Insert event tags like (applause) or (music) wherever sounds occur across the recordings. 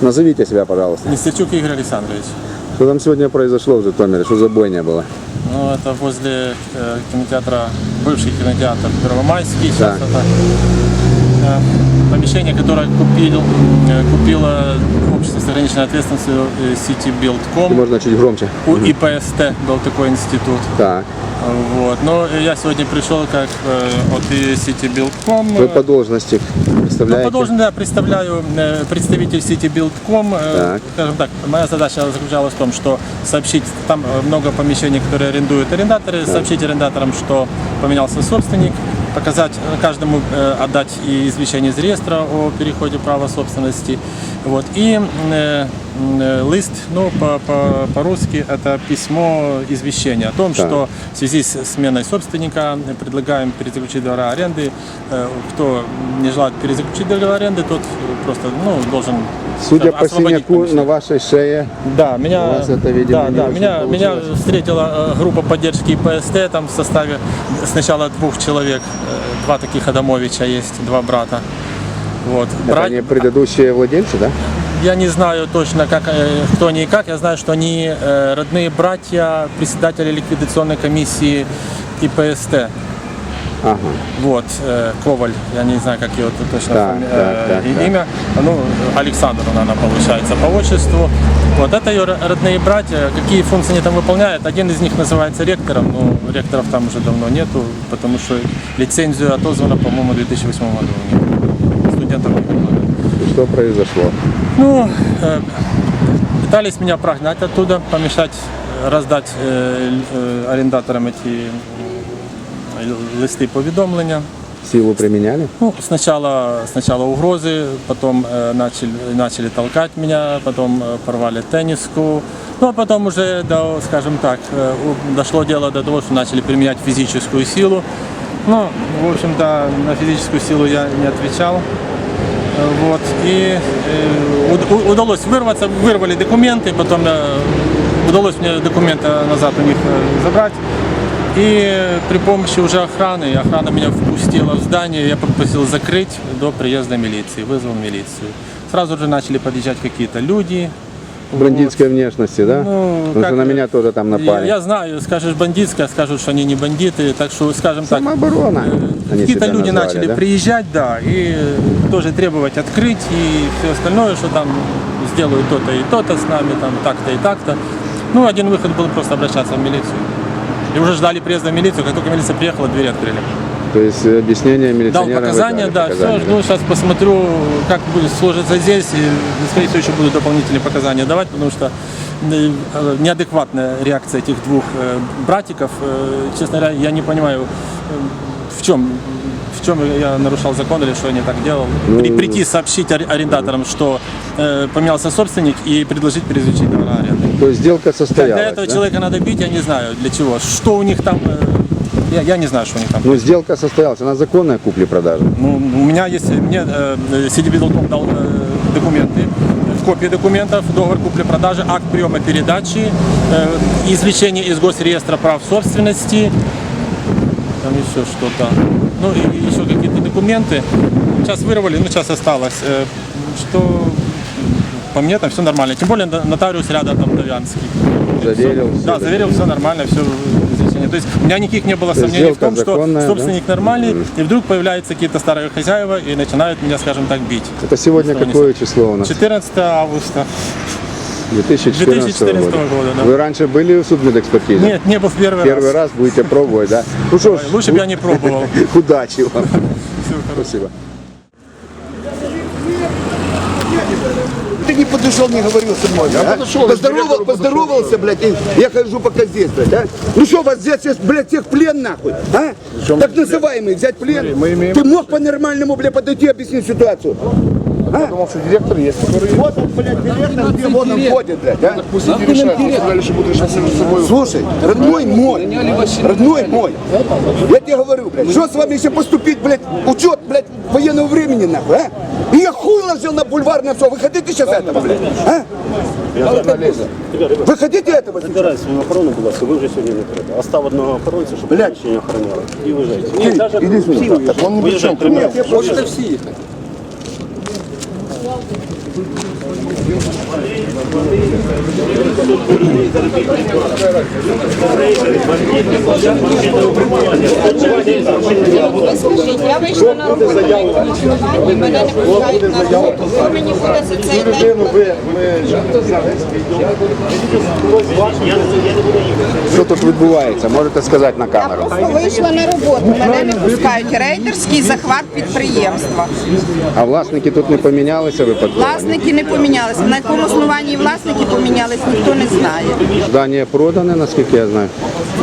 Назовите себя, пожалуйста. Нестерчук Игорь Александрович. Что там сегодня произошло в Житомире? Что за бойня была? Ну, это возле э, кинотеатра, бывший кинотеатр Первомайский. Сейчас Так. это э, помещение, которое купил, э, купило общество с ограниченной ответственностью City Build.com. Можно чуть громче. У ИПСТ был такой институт. Так. Вот. Но я сегодня пришел как э, от City Build.com. Вы по должности Ну, представляете? по должности, да, представляю э, представитель CityBuild.com. Э, Так. Скажем так, моя задача заключалась в том, что сообщить, там много помещений, которые арендуют арендаторы, сообщить арендаторам, что поменялся собственник, показать каждому, отдать и извещение из реестра о переходе права собственности. Вот. И э, э, лист, ну, по- по- по-русски, это письмо извещения о том, Так. что в связи с сменой собственника предлагаем перезаключить договор аренды. Э, Кто не желает перезаключить договор аренды, тот просто ну, должен Судя э, по синяку на вашей шее, Да, меня, У вас это, видимо, да, да, меня, меня встретила э, группа поддержки ИПСТ там в составе сначала двух человек, э, два таких Адамовича есть, два брата. Вот. это Брат- они предыдущие владельцы, да? я не знаю точно, как, э, кто они и как. Я знаю, что они э, родные братья председателя ликвидационной комиссии ИПСТ. Ага. Вот, э, Коваль, я не знаю, как его точно Так, фами- и- так. имя. Ну, Александр, наверное, получается по отчеству. Вот, это ее ро- родные братья. Какие функции они там выполняют? Один из них называется ректором, но ректоров там уже давно нету, потому что лицензию отозвана, по-моему, в 2008 году Студентов не Что произошло? Ну, э, пытались меня прогнать оттуда, помешать э, раздать э, э, арендаторам эти э, л- листи повідомлення. Силу применяли? Ну, сначала, сначала угрозы, потом э, начали, начали толкать меня, потом э, порвали тенниску. Ну, а потом уже, до, скажем так, э, дошло дело до того, что начали применять физическую силу. Ну, в общем-то, на физическую силу я не отвечал. Э, Вот, и э, уд- у- удалось вырваться, вырвали документы, потом э, удалось мне документы назад у них э, забрать. И при помощи уже охраны, охрана меня впустила в здание, я попросил закрыть до приезда милиции, вызвал милицию. Сразу же начали подъезжать какие-то люди. Бандитской внешности, да? Ну, Потому как- что на меня тоже там Я, напали. я знаю, скажешь бандитская, скажут, что они не бандиты, так что, скажем так, Самооборона. они Какие-то люди назвали, начали да? приезжать, да, и тоже требовать открыть и все остальное, что там сделают то-то и то-то с нами, там так-то и так-то. Ну, один выход был просто обращаться в милицию. И уже ждали приезда в милицию, как только милиция приехала, двери открыли. То есть объяснение Дал милиционера показания, вы да, дали все, показания, жду, сейчас посмотрю, как будет сложиться здесь, и, скорее всего, еще буду дополнительные показания давать, потому что э, неадекватная реакция этих двух э, братиков, э, честно говоря, я не понимаю, в чем в чем я нарушал закон или что я не так делал. Ну, При- прийти сообщить ар- арендаторам, что э, поменялся собственник и предложить перезаключить договор аренды. То есть сделка состоялась, для этого да? человека надо бить, я не знаю для чего. Что у них там, э, я, я не знаю, что у них там. Ну, сделка состоялась. Она законная купли-продажи. Ну, у меня есть, мне э, CDB.com дал э, документы, копии документов, договор купли-продажи, акт приема передачи, э, извлечение из госреестра прав собственности, там еще что-то, ну и еще какие-то документы. Сейчас вырвали, ну сейчас осталось, э, что по мне там все нормально. Тем более нотариус рядом там Давянский. Заверил. Да, всё. заверил, все нормально, все. То есть у меня никаких не было сомнений в том, что законная, да? собственник нормальный, и вдруг появляются какие-то старые хозяева и начинают меня, скажем так, бить. Это сегодня Что какое число у нас? 14 августа. 2014, 2014 года. года, да. Вы раньше были в судмедэкспертизе? Нет, не был в первый, Первый раз будете пробовать, да? Ну ж, Лучше бы я не пробовал. (laughs) удачи вам. Спасибо. Не подошел, не говорил со мной, а? Поздоровал, поздоровался, блядь, и я хожу пока здесь, блядь, а? Ну что, вас взять сейчас, блядь, всех плен, нахуй, а? Так называемый, взять плен? Ты мог по-нормальному, блядь, подойти и объяснить ситуацию? А? Думал, что директор есть, который Вот он, блядь, директор, где вон он ходит, блядь, а? пусть не решает, мы сказали, что будут решать между собой. Слушай, родной мой, родной мой, я тебе говорю, блядь, что с вами еще поступить, блядь, учет, блядь, военного времени, нахуй, а? И я хуй ложил на бульвар на все, вы хотите сейчас этого, блядь, а? Вы хотите этого? сейчас? Збирай свою охорону, будь ласка, ви вже сьогодні не треба. Остав одного охоронця, щоб Блядь. приміщення охороняли. І виїжджайте. Ти, Ні, навіть іди сюди. всі виїжджайте. Он не при чем, Виїжджайте, Нет, я Thank you. Ви скажіть, я вийшла на роботу на мене не пускають на роботу. Що мені буде за цей день? Що тут відбувається? Можете сказати на Я камеру. просто вийшла на роботу, мене не пускають. Рейдерський захват підприємства. А власники тут не помінялися випадково? Власники не помінялися. На якому основанні власники помінялись, ніхто не знає. Здання продане, наскільки я знаю.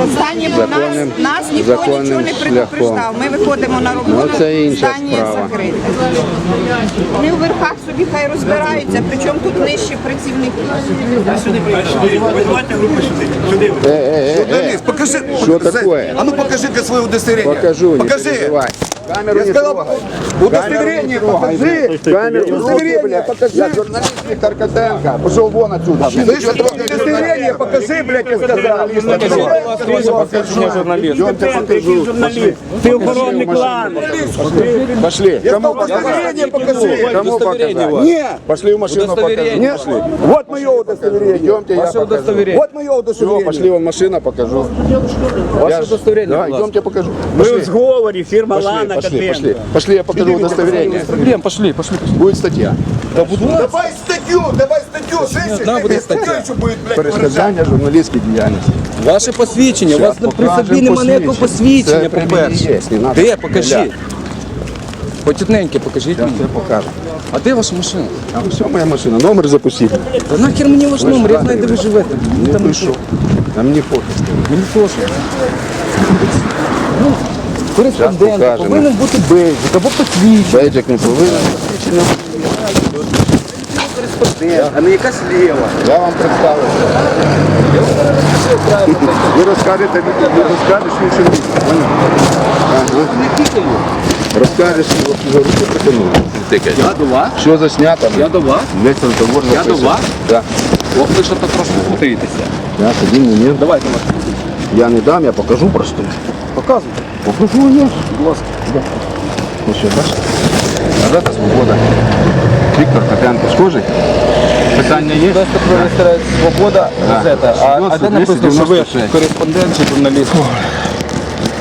Останнє бо нас, Законним- нас ніхто законним нічого не шляхом. предупреждав. Ми виходимо на роботу, Ну, це інша здання справа. закрите. Вони в верхах собі хай розбираються, причому тут нижчі працівники. Е, е, е, е. Денис, покажи. Что такое? А ну покажи-ка свое удостоверение. Покажу, не Покажи. переживай. Камеру Я не сказал, трогай. удостоверение покажи. Камеру Удостоверение покажи. Я журналист Виктор Котенко. Пошел вон отсюда. Слышь, удостоверение покажи, блядь, я сказал. Идемте покажу. Ти охоронник клану. Пошли. Я Кому удостоверение покажи. Кому показать? Нет, Пошли в машину покажу. нет. Вот мое удостоверение. Идемте, я покажу. Вот мое Все, удостоверение. пошли вон машина покажу. Ваше удостоверение. Да, идемте покажу. Пошли. в зговорі, фірма Пошли, Лана пошли, пошли. Пошли, я покажу удостоверение. Проблем, пошли, пошли. Будет статья. Давай статью, давай статью, слышишь? будет Статья еще будет, блядь, Перешкоджання журналістській діяльності. Ваше посвідчення. У вас Щас при собі покажемо нема ніякого посвідчення. Це при мені по-перше. є, не надо. Де? Покажіть. Мені. покажу. А де ваша машина? Там все моя машина. Номер запустіть. Та нахер мені ваш номер, я знаю, де ви живете. Не там пишу. А мені пофіг. Мені теж. Кореспондент повинен бути бейджик або посвідчення. Бейджик не повинен. А не якась лєва. Я вам представлю. Ви розкажете, ви розкажеш в іншому місці. Розкажеш, що руку притягнули. Я до вас? Що заснято? Я до вас? Десь розговор Я до вас? Так. Ох, ви що то трошки путаєтеся. Я тоді мені. Давайте вас. Я не дам, я покажу просто. Показуйте. Покажу я. Будь ласка. Ну що, бачите? Газета Свобода. Віктор Котенко. Схожий? Питання є? Просто про свобода газета. А, а де написано, що ви 296. кореспондент чи журналіст?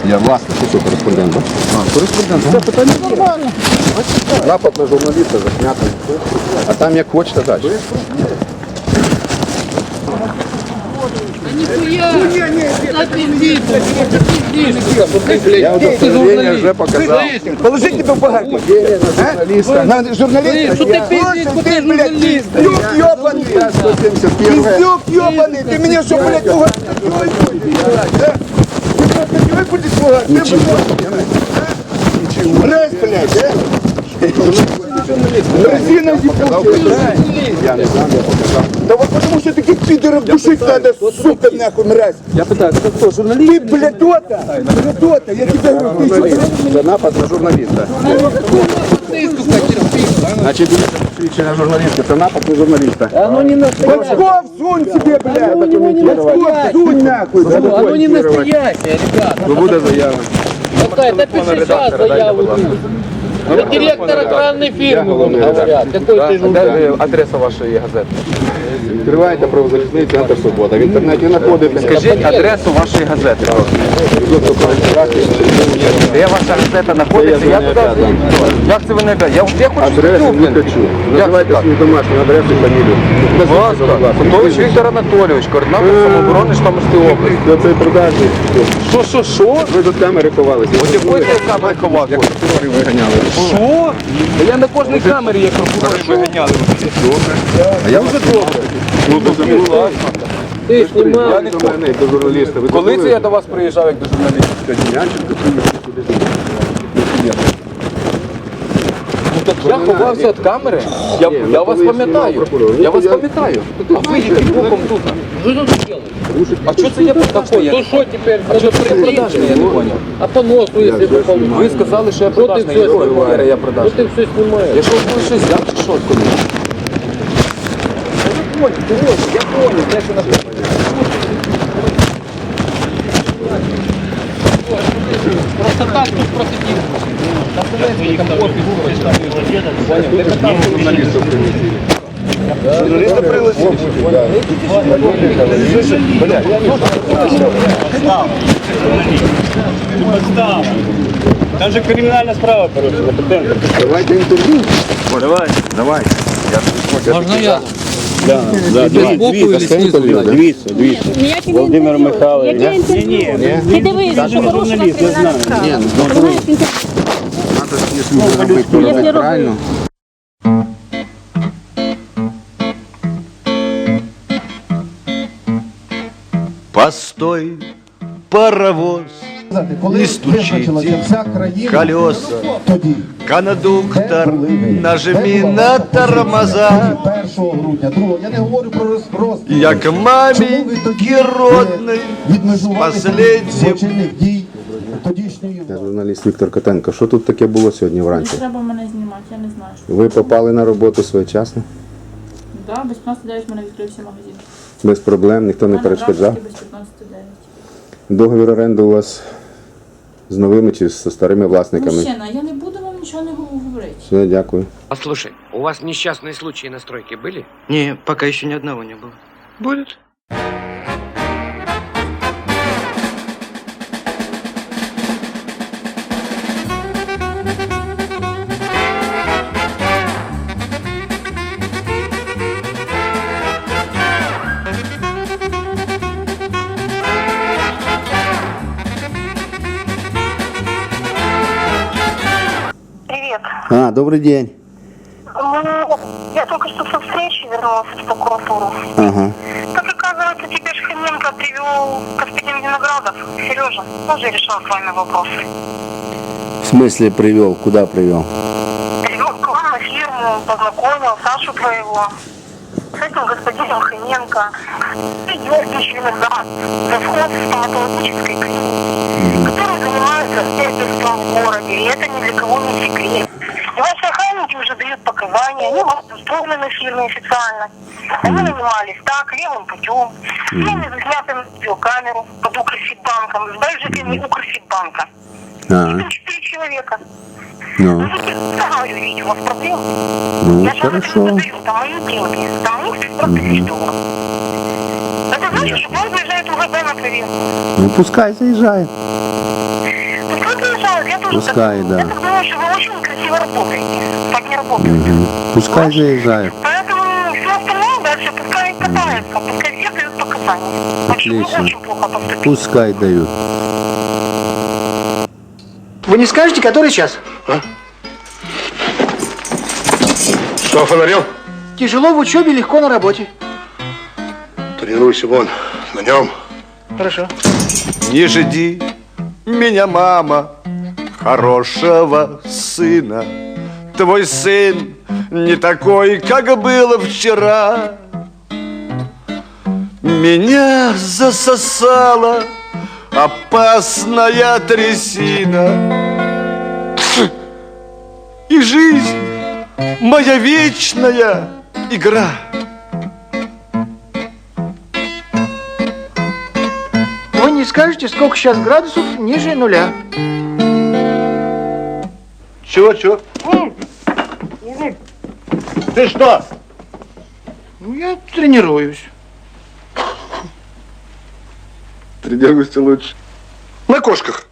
Я власник усього кореспондента. А, кореспондент. Це питання нормально. Запад на журналіста заснятий. А там як хочете далі. Я удостоверение вже показав. Положи тебе в багажник. Журналіста. На журналиста. Что ты пиздишь, ты, блядь, пиздюк ебаный. 171 Пиздюк ебаный. Ты меня что, блядь, пугаешь? Да? Ты просто не выпустишь пугать? Блядь, Мразь, блядь, а? Резиновый Я не знаю, я показав. Да вот потому что таких пидоров душить надо, сука, нахуй, мразь. Я питаю, це хто, журналіст? Ты, блядь, то-то, блядь, то-то, я тебе говорю, ты что, Це напад на журналіста. Значить, дивіться, посвідчення журналіста. Це напад на журналіста. Бочков сунь себе, блядь. Бочков сунь, нахуй. Оно не настоящее, ребята. Ну буде заява. Какая? Да пиши сейчас заяву. Это директор охранной фирмы вам говорят. Какой ты журналист? Адреса вашої газети. Відкривайте правозахисний центр Свобода. В інтернеті знаходите. Скажіть адресу вашої газети. Де ваша газета знаходиться? Я туди Як це ви не Я, я хочу Адресу не хочу. Називайте свою домашню адресу і фамілію. Будь ласка, Фотович Віктор Анатолійович, координатор самооборони Житомирської області. Це цей продажний. Що, що, що? Ви до камери ховалися. От якої ти камери ховав? Виганяли. Що? Я на кожній камері як прокурор виганяли. А я дуже добре. Ну, то будь ласка. Ты снимал. Я не до мене, як до журналіста. Ви Коли це дозволили? я до вас приїжджав як до журналіста? Янченко приїхав сюди. Ну так я ховався від камери. Я, Ні, я ну, вас коли пам'ятаю. знімав прокурор, Я ну, вас то я- пам'ятаю. А ви яким боком тут? Что тут делаешь? А що це я продажний? Ну что теперь? А що це я продажний? Я не поняв. А по носу, если бы получил. Ви сказали, що я Что ты продажний. все Я снимаешь? говорю, я Что продажний. ты все снимаешь? Я що ви щось взяв чи що коли? Я понял, дорогу, я понял, те, що написано. Просто так тут просидим. Понял, ти питав журналістів. Журналісти прилетіли. Там же кримінальна справа порушена. Давайте інтерв'ю. Давай. Давай. Можна я? Да, да, Без боку или снизу? Дивіться, дивіться. Володимир Михайлович. Ні, ні, Ти дивись, що порушена кримінальна справа. Знаєш, він Надо, якщо вже робити, то робити правильно. Постой, паровоз, сказати, коли визначилася вся країна, тоді Канадуктор, нажми на тормоза. 1 грудня, 2 я не говорю про розпростріл. Як мамі родний злочинних дій тодішньої журналіст Віктор Котенко, що тут таке було сьогодні вранці? Не треба мене знімати, я не знаю. Ви попали на роботу своєчасно? Так, да, без 15.9 мене відкрився магазин. Без проблем, ніхто не перешкоджав? Без 15.9. Договір оренди у вас з новими чи з старими власниками? Мужчина, я не буду вам нічого не говорити. Все, дякую. Послушай, у вас несчастные случаи на стройке были? Не, пока еще ни одного не было. Будет. Добрый день. Ну, я только что со встречи вернулась в прокуратуру. Ага. Как оказывается, теперь Шханенко привел господин Виноградов, Сережа, уже решил с вами вопросы. В смысле привел? Куда привел? Привел к вам на фирму, познакомил Сашу твоего. С этим господином Ханенко. И Георгиевич Виноград, завхоз стоматологической клиники, который занимается сервисом в городе. И это ни для кого не секрет. И ваши охранники уже дают показания, они вас устроены фирме официально. Они нанимались так, левым путем. Ними заснятым на видеокамеру под Укрфитбанком, с бейджиками Укрфитбанка. А, Там четыре человека. ну, Ну, сама видите, у вас проблем. ну, Я хорошо. не даю, там мои деньги, там их 100 тысяч долларов. Это значит, что он заезжает УГБ на проверку. Ну пускай заезжает. Пускай заезжают, я тоже Пускай, да. Я так что вы очень красиво работаете. Так не работает. Пускай заезжает. Поэтому все остальное дальше пускай катается, пускай все дают показания. Отлично. очень плохо поступили. Пускай дают. Вы не скажете, который час? Что, фонарем? Тяжело в учебе, легко на работе. Тренируйся вон, на нем. Хорошо. Не жди меня, мама, хорошего сына. Твой сын не такой, как был вчера. Меня засосала опасная трясина. И жизнь моя вечная игра. Вы не скажете, сколько сейчас градусов ниже нуля? Чего, чего? Ты что? Ну, я тренируюсь. Тренируйся лучше. На кошках.